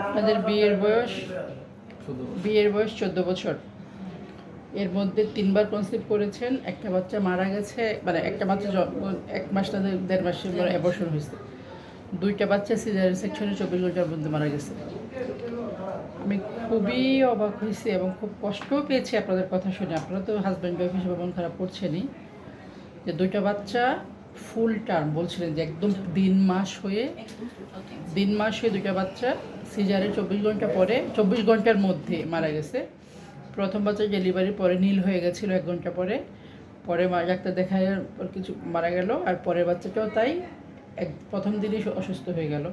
আপনাদের বিয়ের বয়স? বিয়ের বয়স চোদ্দ বছর। এর মধ্যে তিনবার কনসিভ করেছেন, একটা বাচ্চা মারা গেছে মানে একটা বাচ্চা এক মাস না দেড় মাসের পর অ্যাবর্শন হয়েছে। দুইটা বাচ্চা সিজার সেকশনে চব্বিশ ঘণ্টার মধ্যে মারা গেছে। আমি খুবই অবাক হয়েছি এবং খুব কষ্টও পেয়েছি আপনাদের কথা শুনে। আপনারা তো হাজব্যান্ড ওয়াইফ হিসেবে মন খারাপ করছেনই। যে দুইটা বাচ্চা ফুল টার্ম বলছিলেন যে একদম দিন মাস হয়ে দিন মাস হয়ে দুইটা বাচ্চা সিজারে চব্বিশ ঘণ্টা পরে, চব্বিশ ঘণ্টার মধ্যে মারা গেছে। প্রথম বাচ্চা ডেলিভারির পরে নীল হয়ে গেছিল এক ঘণ্টা পরে। পরে ডাক্তার দেখায় পর কিছু মারা গেল, আর পরের বাচ্চাটাও তাই এক প্রথম দিনই অসুস্থ হয়ে গেল।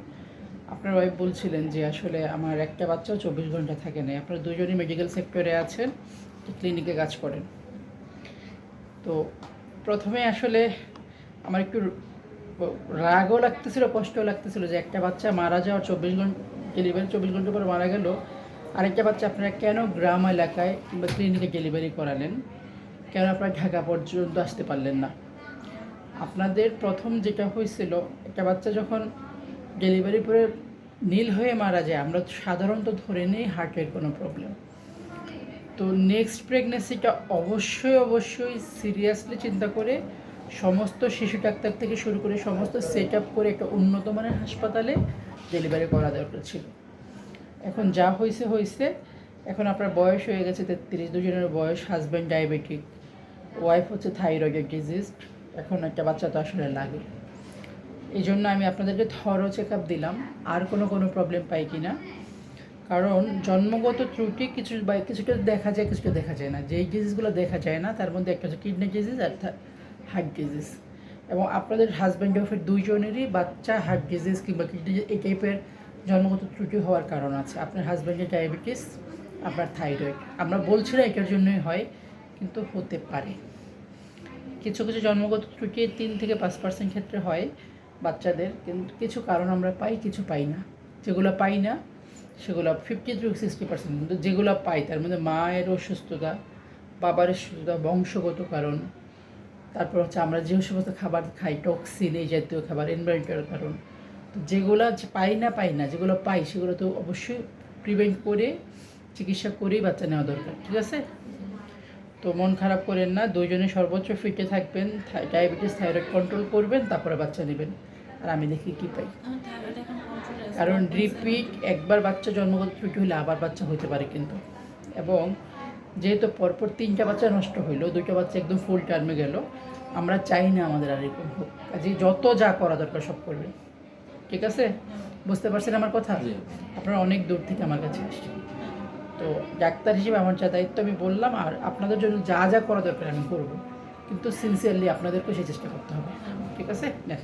আপনার ওয়াইফ বলছিলেন যে আসলে আমার একটা বাচ্চাও চব্বিশ ঘণ্টা থাকে না আপনারা দুজনই মেডিকেল সেক্টরে আছেন ক্লিনিকে কাজ করেন। তো প্রথমে আসলে আমার একটু রাগও লাগতেছিল, কষ্টও লাগতেছিল যে একটা বাচ্চা মারা যাওয়ার চব্বিশ ঘণ্টা ডেলিভারি চব্বিশ ঘণ্টা পর মারা গেল। আরেকটা বাচ্চা আপনারা কেন গ্রাম এলাকায় কিংবা ক্লিনিকে ডেলিভারি করালেন? কেন আপনারা ঢাকা পর্যন্ত আসতে পারলেন না? আপনাদের প্রথম যেটা হয়েছিল, একটা বাচ্চা যখন ডেলিভারি পরে নীল হয়ে মারা যায়, আমরা সাধারণত ধরে নিই হার্টের কোনো প্রবলেম তো নেক্সট প্রেগনেন্সিটা অবশ্যই অবশ্যই সিরিয়াসলি চিন্তা করে সমস্ত শিশু ডাক্তার থেকে শুরু করে সমস্ত সেট আপ করে একটা উন্নত মানের হাসপাতালে ডেলিভারি করা দরকার ছিল। এখন যা হয়েছে হয়েছে এখন আপনার বয়স হয়ে গেছে তেত্রিশ, দুজনের বয়স হাজব্যান্ড ডায়াবেটিক ওয়াইফ হচ্ছে থাইরয়েডের ডিজিজ এখন একটা বাচ্চা তো আসলে লাগে। এই জন্য আমি আপনাদেরকে থরো চেক আপ দিলাম। আর কোনো কোনো প্রবলেম পাই কি না কারণ জন্মগত ত্রুটি কিছু বা কিছুটা দেখা যায়, কিছুটা দেখা যায় না। যেই ডিজিজগুলো দেখা যায় না, তার মধ্যে একটা হচ্ছে কিডনি ডিজিজ আর হার্ট ডিজিজ এবং আপনাদের হাজব্যান্ড ওয়াইফের দুইজনেরই বাচ্চা হার্ট ডিজিজ কিংবা কিডনি এই টাইপের জন্মগত ত্রুটি হওয়ার কারণ আছে। আপনার হাজব্যান্ডের ডায়াবেটিস আপনার থাইরয়েড আমরা বলছি না এটার জন্যই হয়, কিন্তু হতে পারে। কিছু কিছু জন্মগত ত্রুটি তিন থেকে পাঁচ পার্সেন্ট ক্ষেত্রে হয় বাচ্চাদের, কিন্তু কিছু কারণ আমরা পাই, কিছু পাই না। যেগুলো পাই না, সেগুলো ফিফটি টু সিক্সটি পার্সেন্ট কিন্তু যেগুলো পাই, তার মধ্যে মায়ের অসুস্থতা, বাবার অসুস্থতা, বংশগত কারণ তারপর হচ্ছে আমরা যে সমস্ত খাবার খাই টক্সিন এই জাতীয় খাবার এনভায়রনমেন্টের কারণ তো যেগুলো পাই না পাই না যেগুলো পাই সেগুলো তো অবশ্যই প্রিভেন্ট করে চিকিৎসা করেই বাচ্চা নেওয়া দরকার ঠিক আছে? তো মন খারাপ করেন না দুইজনে সর্বোচ্চ ফিটে থাকবেন ডায়াবেটিস থাইরয়েড কন্ট্রোল করবেন তারপরে বাচ্চা নেবেন আর আমি দেখি কী পাই। কারণ রিপিট একবার বাচ্চা জন্মগত ত্রুটি হলে আবার বাচ্চা হতে পারে কিন্তু। এবং যেহেতু পরপর তিনটা বাচ্চা নষ্ট হইল দুইটা বাচ্চা একদম ফুল টার্মে গেল আমরা চাই না আমাদের আর এরকম হোক। কাজে যত যা করা দরকার সব করবেন। ঠিক আছে? বুঝতে পারছেন আমার কথা। আপনারা অনেক দূর থেকে আমার কাছে আসছেন। তো ডাক্তার হিসেবে আমার যা দায়িত্ব আমি বললাম আর আপনাদের জন্য যা যা করা দরকার আমি করব। কিন্তু সিনসিয়ারলি আপনাদেরকেও সেই চেষ্টা করতে হবে। ঠিক আছে? ম্যাম